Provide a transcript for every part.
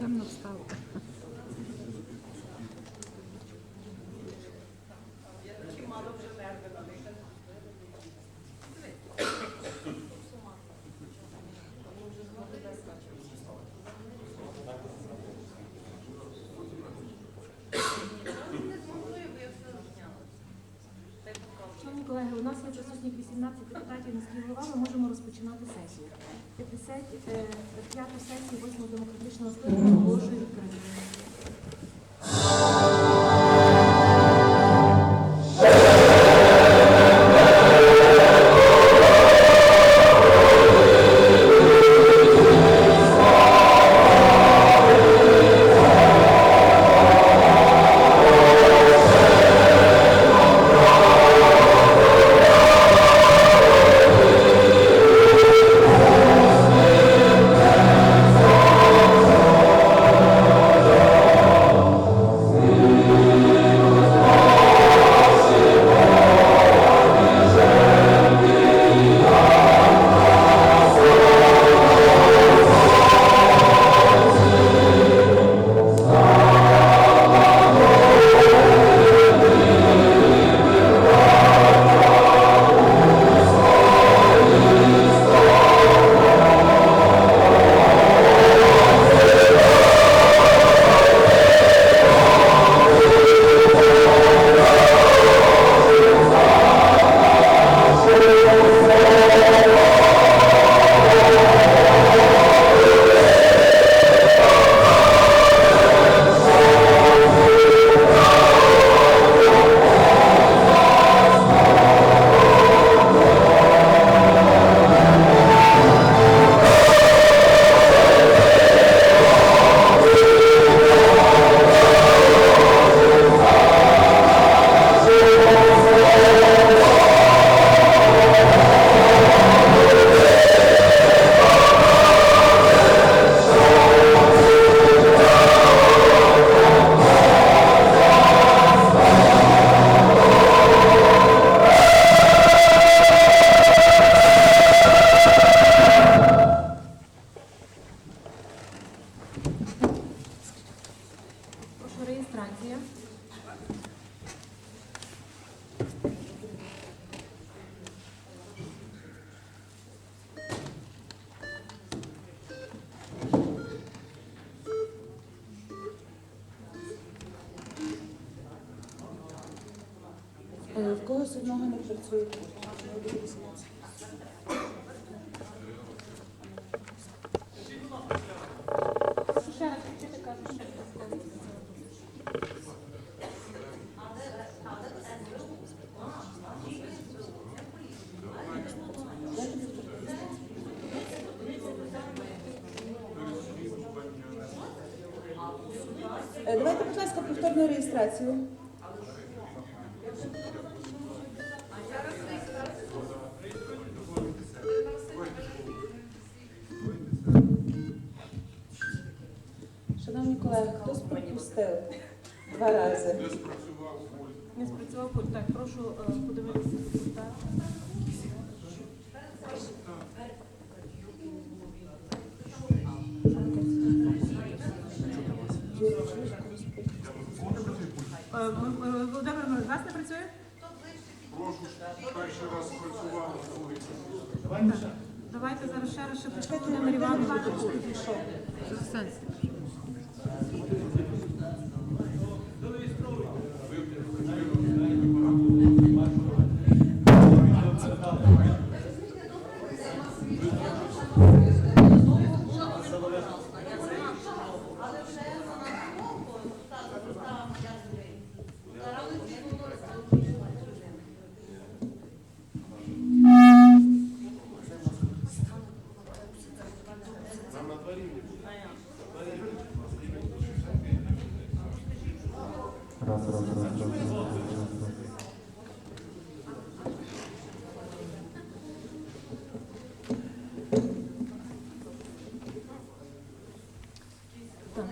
ciemno wstało. Шановні колеги, у нас є присутніх 18 депутатів міських голова, ми можемо розпочинати сесію. 55 сесію 8 демократичного скликання оголошую відкритою. В когось одного не працює. Е, Давайте, будь ласка, повторну реєстрацію. Хтось пропустив два рази. Не спрацював пульт. Так, прошу е, подивитися депутат. Е, Володимир, у вас не працює? Прошу, перший раз працювали, другий. Так. Давайте зараз ще раз ще прийшли Володимир Іванович. Так,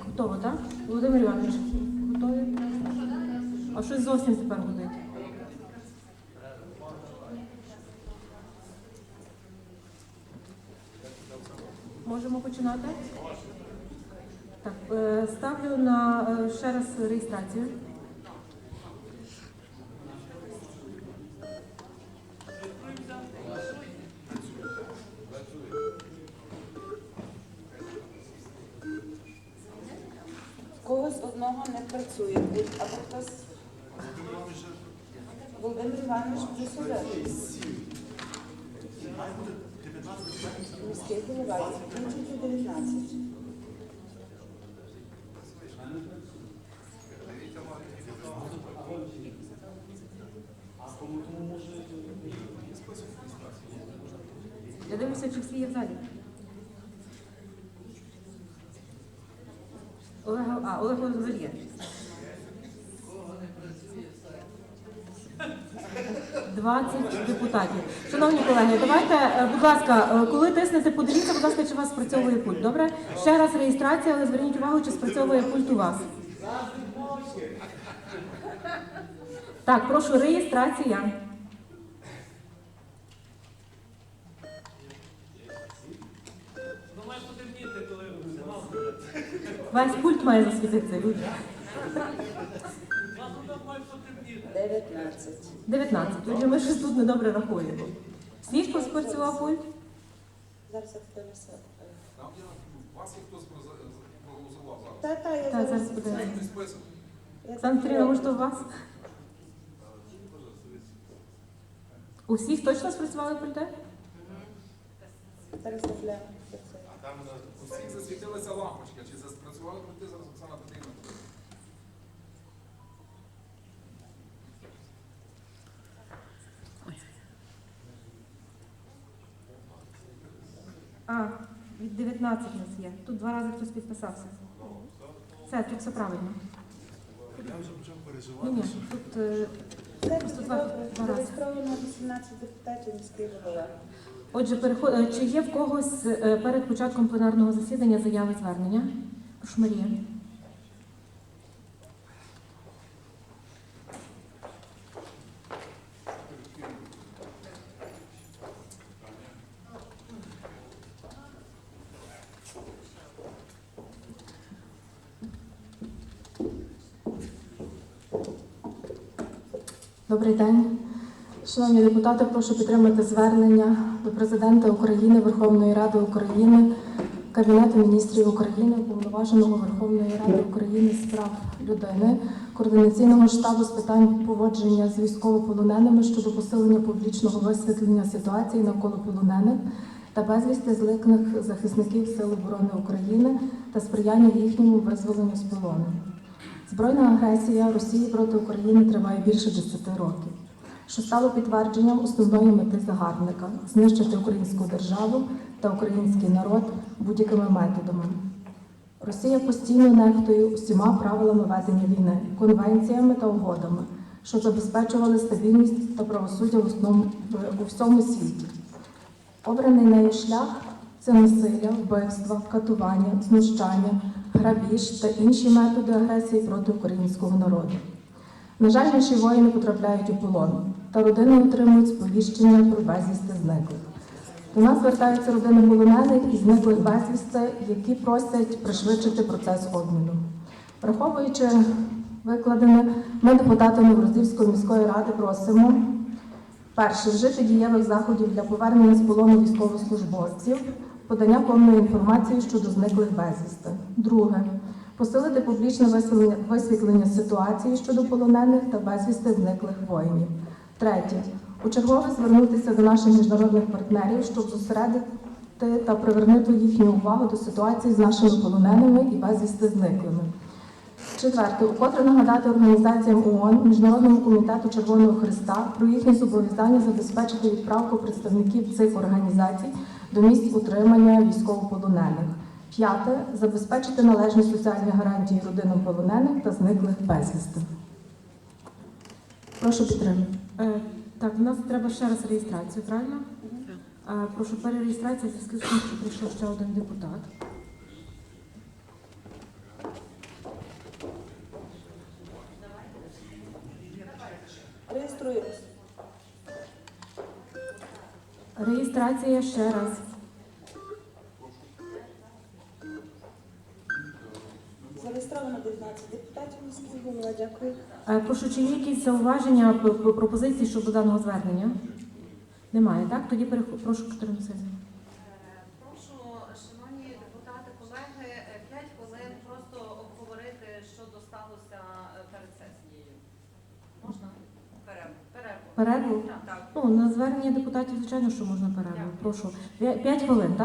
готово, так? Володимир Іванович, готові? А щось зовсім тепер гудить. Можемо починати? Так, е, ставлю на е, ще раз реєстрацію. В когось одного не працює або хтось. Володимир Іванович сюди. Міський голова, 19. Я дивлюся, чи всі є в залі. Олег, а, Олег Володимир. Двадцять депутатів. Шановні колеги, давайте, е, будь ласка, е, коли тиснете, подивіться, будь ласка, чи у вас спрацьовує пульт. Добре? Ще раз реєстрація, але зверніть увагу, чи спрацьовує пульт у вас. Так, прошу, реєстрація. Весь пульт має засвітитися, люди. 19. 19. Отже, ми щось тут недобре рахуємо. Всіх спрацював пульт? Зараз я подивлюся. У вас є хтось проголосував зараз. Та, та, я Так, зараз. зараз подивимося. Список. Може, у вас? У всіх точно спрацювали пульти? Зараз я гляну. А там е, всіх засвітилася лампочка. Чи заспрацювали проти зараз Оксана Петрівна? А, від 19 у нас є. Тут два рази хтось підписався. Все, тут все правильно. Я вже почав переживати. ні, тут е, Це Просто два- два рази. Зареєстровано 18 депутатів міський голова. Отже, переход... е, чи є в когось е, перед початком пленарного засідання заяви звернення? Прошу Марія. Добрий день. Шановні депутати, прошу підтримати звернення до президента України, Верховної Ради України, Кабінету міністрів України, уповноваженого Верховної Ради України з прав людини, координаційного штабу з питань поводження з військовополоненими щодо посилення публічного висвітлення ситуації навколо полонених та безвісти зликних захисників Сил оборони України та сприяння їхньому визволенню з полону. Збройна агресія Росії проти України триває більше 10 років, що стало підтвердженням основної мети загарбника знищити українську державу та український народ будь-якими методами. Росія постійно нехтує усіма правилами ведення війни, конвенціями та угодами, що забезпечували стабільність та правосуддя в основному в- у всьому світі. Обраний нею шлях це насилля, вбивства, катування, знущання, грабіж та інші методи агресії проти українського народу. На жаль, наші воїни потрапляють у полон, та родини отримують сповіщення про безвісти зниклих. До нас звертаються родини полонених і зниклих безвісти, які просять пришвидшити процес обміну. Враховуючи викладене, ми, депутати Новороздільської міської ради, просимо Перше, вжити дієвих заходів для повернення з полону військовослужбовців, подання повної інформації щодо зниклих безвісти. Друге, посилити публічне висвітлення ситуації щодо полонених та безвісти зниклих воїнів. Третє, учергове звернутися до наших міжнародних партнерів, щоб зосередити та привернути їхню увагу до ситуації з нашими полоненими і безвісти зниклими. Четверте, укотре нагадати організаціям ООН, Міжнародному комітету Червоного Христа про їхні зобов'язання забезпечити відправку представників цих організацій до місць утримання військовополонених. П'яте забезпечити належні соціальні гарантії родинам полонених та зниклих безвісти. Прошу підтримати. Е, так, у нас треба ще раз реєстрацію, правильно? Е, прошу перереєстрація в зв'язку з тим, що прийшов ще один депутат. Реєструємось. Реєстрація ще раз. Зареєстровано 19 депутатів міських голова. Дякую. Е, Прошу, чи є якісь зауваження, пропозиції щодо даного звернення? Немає, так? Тоді перех- прошу Катерину Сергію. Е, Прошу, шановні депутати, колеги, 5 хвилин просто обговорити, що досталося е, перед сесією. Можна? Перерву. Перерву. Перерву? Так. Ну, на звернення депутатів, звичайно, що можна перерву. Прошу. П'ять хвилин, так?